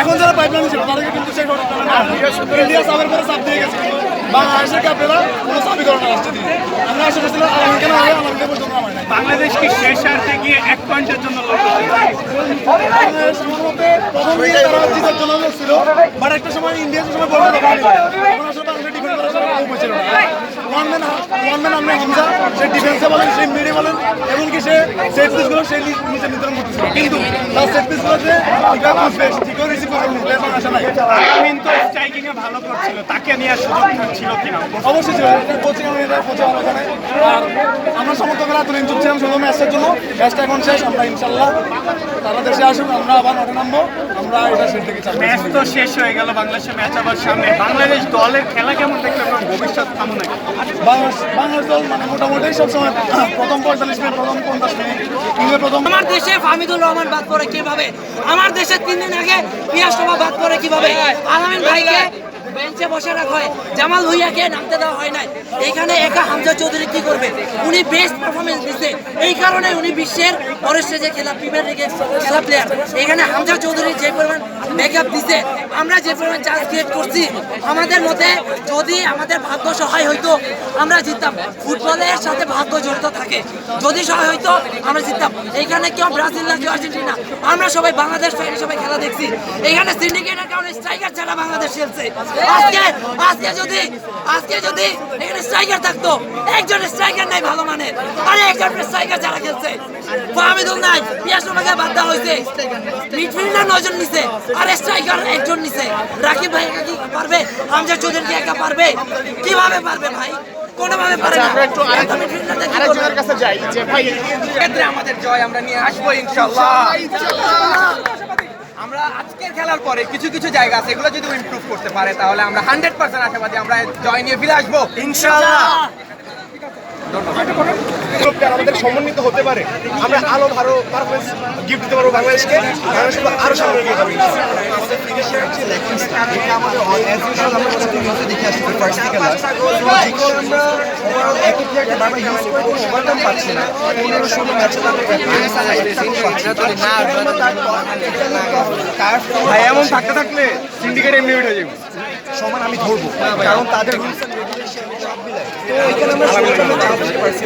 এখন যারা পাইপলাইন ছিল তাদেরকে কিন্তু সেই ইন্ডিয়া সাবের পরে চাপ দিয়ে গেছে। বাংলাদেশের ক্যাপ্টেনরা কোনো চাপই করে না দিয়ে আমরা আশা করছিলাম আগামীকাল হবে আমাদের পর্যন্ত আমার বাংলাদেশ কি শেষ হারতে গিয়ে এক পয়েন্টের জন্য প্রথম দিকে তারা জিতার জন্য ছিল বাট একটা সময় ইন্ডিয়া সময় বলতে তখন আসলে বাংলাদেশ ডিফেন্ড করার সময় কেউ না। ওয়ান ম্যান ওয়ান ম্যান আমরা হামজা সে ডিফেন্সে বলেন সে মিডে বলেন এমনকি সে সেট পিসগুলো সে নিজে নির্ধারণ করতেছিল কিন্তু তার সেট পিসগুলোতে ঠিকঠাক বুঝবে ঠিকও রিসিভ করে নিতে এবং আশা নাই। আমিন তো স্ট্রাইকিং এ ভালো করছিল তাকে নিয়ে সুযোগ ছিল কিনা? অবশ্যই ছিল কোচিং আমি এটা কোচিং ভালো জানাই আর আমরা সমর্থকরা এত ইনজুর ছিলাম শুধু ম্যাচের জন্য। ম্যাচটা এখন শেষ আমরা ইনশাল্লাহ তারা দেশে আসুন আমরা আবার মাঠে নামবো। আমরা এটা থেকে ম্যাচ তো শেষ হয়ে গেল বাংলাদেশের ম্যাচ আবার সামনে। বাংলাদেশ দলের খেলা কেমন দেখতে আপনার ভবিষ্যৎ কেমন নাকি বাংলাদেশ বাংলাদেশ দল মানে মোটামুটি সবসময় প্রথম পঁয়তাল্লিশ মিনিট প্রথম পঞ্চাশ মিনিট কিংবা প্রথম আমার দেশে ফামিদুর রহমান বাদ পড়ে কীভাবে? আমার দেশে তিন দিন আগে পিয়াস বাদ পড়ে কীভাবে? আলামিন ভাইকে বেঞ্চে বসে রাখা হয়। জামাল ভুইয়াকে নামতে দেওয়া হয় নাই। এইখানে একা হামজা চৌধুরী কি করবে? উনি বেস্ট পারফরমেন্স দিচ্ছে এই কারণে উনি বিশ্বের বড় স্টেজে খেলা প্রিমিয়ার লিগে খেলা প্লেয়ার এখানে হামজা চৌধুরী যে পরিমাণ মেকআপ দিছে, আমরা যে পরিমাণ চান্স ক্রিয়েট করছি, আমাদের মতে যদি আমাদের ভাগ্য সহায় হইতো, আমরা জিততাম। ফুটবলের সাথে ভাগ্য জড়িত থাকে। যদি সহায় হইতো, আমরা জিততাম। এখানে কেউ ব্রাজিল না কেউ আর্জেন্টিনা, আমরা সবাই বাংলাদেশ সবাই খেলা দেখছি। এখানে সিন্ডিকেটের কারণে স্ট্রাইকার ছাড়া বাংলাদেশ খেলছে। আজকে আজকে যদি আজকে যদি এখানে স্ট্রাইকার থাকতো একজন স্ট্রাইকার নাই ভালো মানের আরে একজন স্ট্রাইকার যারা খেলছে ফাহমিদুল নাই পিয়াস রোমাকে বাদ দেওয়া হয়েছে মিডফিল্ডার নজন নিছে আর স্ট্রাইকার একজন নিছে। রাকিব ভাই একা কি পারবে? হামজা চৌধুরী কি একা পারবে? কীভাবে পারবে ভাই? কোনোভাবে পারে না। কাছে যাই। যে ভাই ক্ষেত্রে আমাদের জয় আমরা নিয়ে আসব ইনশাল্লাহ আমরা আজকের খেলার পরে কিছু কিছু জায়গা আছে এগুলো যদি ইমপ্রুভ করতে পারে তাহলে আমরা হান্ড্রেড পার্সেন্ট আশাবাদী আমরা জয় নিয়ে ফিরে আসব। ইনশাআল্লাহ আমাদের সমন্বিত হতে পারে আমরা আরও ভালো পারফরমেন্স গিফট দিতে পারব বাংলাদেশকে বাংলাদেশ আরও সামনে এগিয়ে যাবে ভাই এমন থাকতে থাকলে সিন্ডিকেট এমনি উঠে যাবে সমান আমি ধরবো কারণ তাদের তো এখানে আমরা চান্স পারছি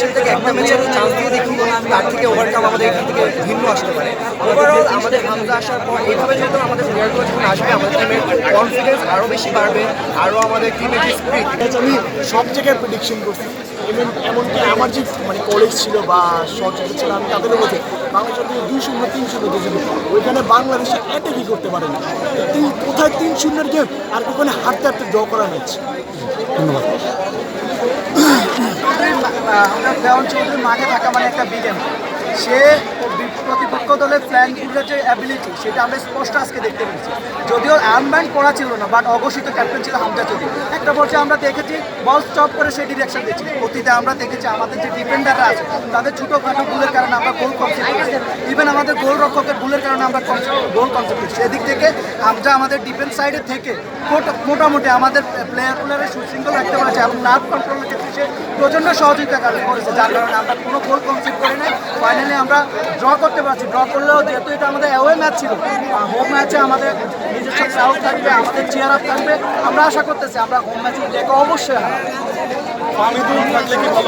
সাথে একটা আমরা চান্স দিয়ে দেখি তার থেকে ওভারকাম আমাদের এখান থেকে ভিন্ন আসতে পারে ওভারঅল আমাদের হামজা আসার পর এইভাবে যেহেতু আমাদের যখন আসবে আমাদের টিমের কনফিডেন্স আরও বেশি বাড়বে আরও আমাদের টিমের স্পিড আমি সব জায়গায় প্রেডিকশন করছি। এবং এমনকি আমার যে মানে কলেজ ছিল বা সরকার ছিল আমি তাদেরও বলছি বাংলাদেশ যদি দুই শূন্য তিন শূন্য দিয়ে যদি ওইখানে বাংলাদেশে অ্যাটাকই করতে পারে না। তিন কোথায় তিন শূন্যের গেম আর ওখানে হাঁটতে হাঁটতে ড্র করা ম্যাচ আমরা গ্রাউন্ড চৌধুরীর মাঠে থাকা মানে একটা বিগ সে প্রতিপক্ষ দলের ফ্ল্যাঙ্কগুলোর যে অ্যাবিলিটি সেটা আমরা স্পষ্ট আজকে দেখতে পেয়েছি। যদিও আর্মব্যান্ড করা ছিল না বাট অঘোষিত ক্যাপ্টেন ছিল হামজা চৌধুরী। একটা পর্যায়ে আমরা দেখেছি বল স্টপ করে সেই ডিরেকশন দিচ্ছি অতীতে আমরা দেখেছি আমাদের যে ডিফেন্ডাররা আছে, তাদের ছোটোখাটো ভুলের কারণে আমরা গোল কনসেপ্ট করেছি। ইভেন আমাদের গোল রক্ষকের ভুলের কারণে আমরা গোল কনসেপ্ট করেছি। সেদিক থেকে হামজা আমাদের ডিফেন্স সাইডে থেকে মোটা- মোটামুটি আমাদের প্লেয়ার প্লেয়ারের সুশৃঙ্খল রাখতে পারছে এবং নার্ভ কন্ট্রোলের ক্ষেত্রে সে প্রচণ্ড সহযোগিতা করেছে, যার কারণে আমরা কোনো গোল কনসেপ্ট করি নাই। ফাইনালি আমরা ড্র করতে পারছি। ড্র করলেও যেহেতু এটা আমাদের অ্যাওয়ে ম্যাচ ছিল হোম ম্যাচে আমাদের নিজস্ব ক্রাউড থাকবে, আমাদের চেয়ার আপ থাকবে। আমরা আশা করতেছি আমরা হোম ম্যাচে দেখে অবশ্যই